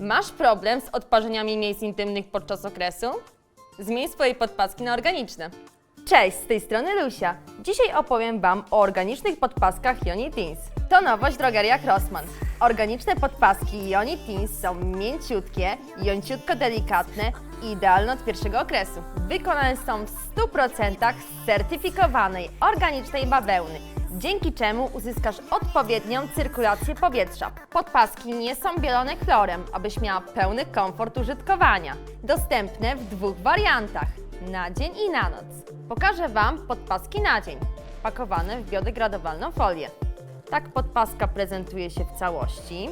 Masz problem z odparzeniami miejsc intymnych podczas okresu? Zmień swoje podpaski na organiczne. Cześć, z tej strony Lusia. Dzisiaj opowiem Wam o organicznych podpaskach Yoni Teens. To nowość w drogeriach Rossmann. Organiczne podpaski Yoni Teens są mięciutkie, jąciutko delikatne i idealne od pierwszego okresu. Wykonane są w 100% z certyfikowanej organicznej bawełny, dzięki czemu uzyskasz odpowiednią cyrkulację powietrza. Podpaski nie są bielone chlorem, abyś miała pełny komfort użytkowania. Dostępne w dwóch wariantach, na dzień i na noc. Pokażę Wam podpaski na dzień, pakowane w biodegradowalną folię. Tak podpaska prezentuje się w całości.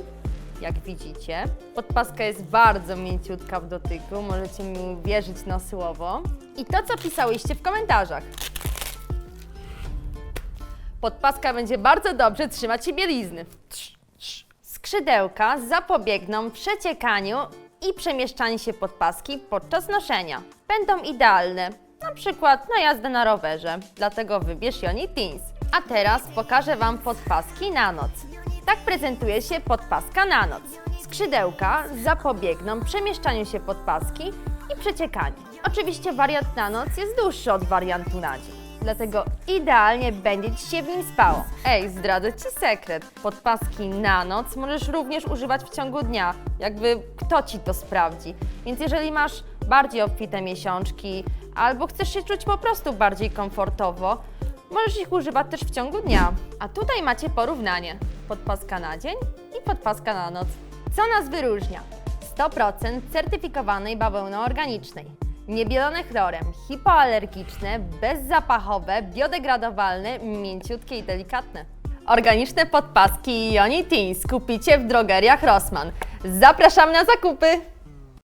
Jak widzicie, podpaska jest bardzo mięciutka w dotyku, możecie mi uwierzyć na słowo. I to, co pisałyście w komentarzach. Podpaska będzie bardzo dobrze trzymać się bielizny. Skrzydełka zapobiegną przeciekaniu i przemieszczaniu się podpaski podczas noszenia. Będą idealne, na przykład na jazdę na rowerze, dlatego wybierz Yoni Teens. A teraz pokażę Wam podpaski na noc. Tak prezentuje się podpaska na noc. Skrzydełka zapobiegną przemieszczaniu się podpaski i przeciekaniu. Oczywiście wariant na noc jest dłuższy od wariantu na dzień. Dlatego idealnie będzie Ci się w nim spało. Ej, zdradzę Ci sekret. Podpaski na noc możesz również używać w ciągu dnia. Jakby kto Ci to sprawdzi. Więc jeżeli masz bardziej obfite miesiączki albo chcesz się czuć po prostu bardziej komfortowo, możesz ich używać też w ciągu dnia. A tutaj macie porównanie. Podpaska na dzień i podpaska na noc. Co nas wyróżnia? 100% certyfikowanej bawełny organicznej. Niebielone chlorem, hipoalergiczne, bezzapachowe, biodegradowalne, mięciutkie i delikatne. Organiczne podpaski Yoni Teens kupicie w drogeriach Rossmann. Zapraszam na zakupy!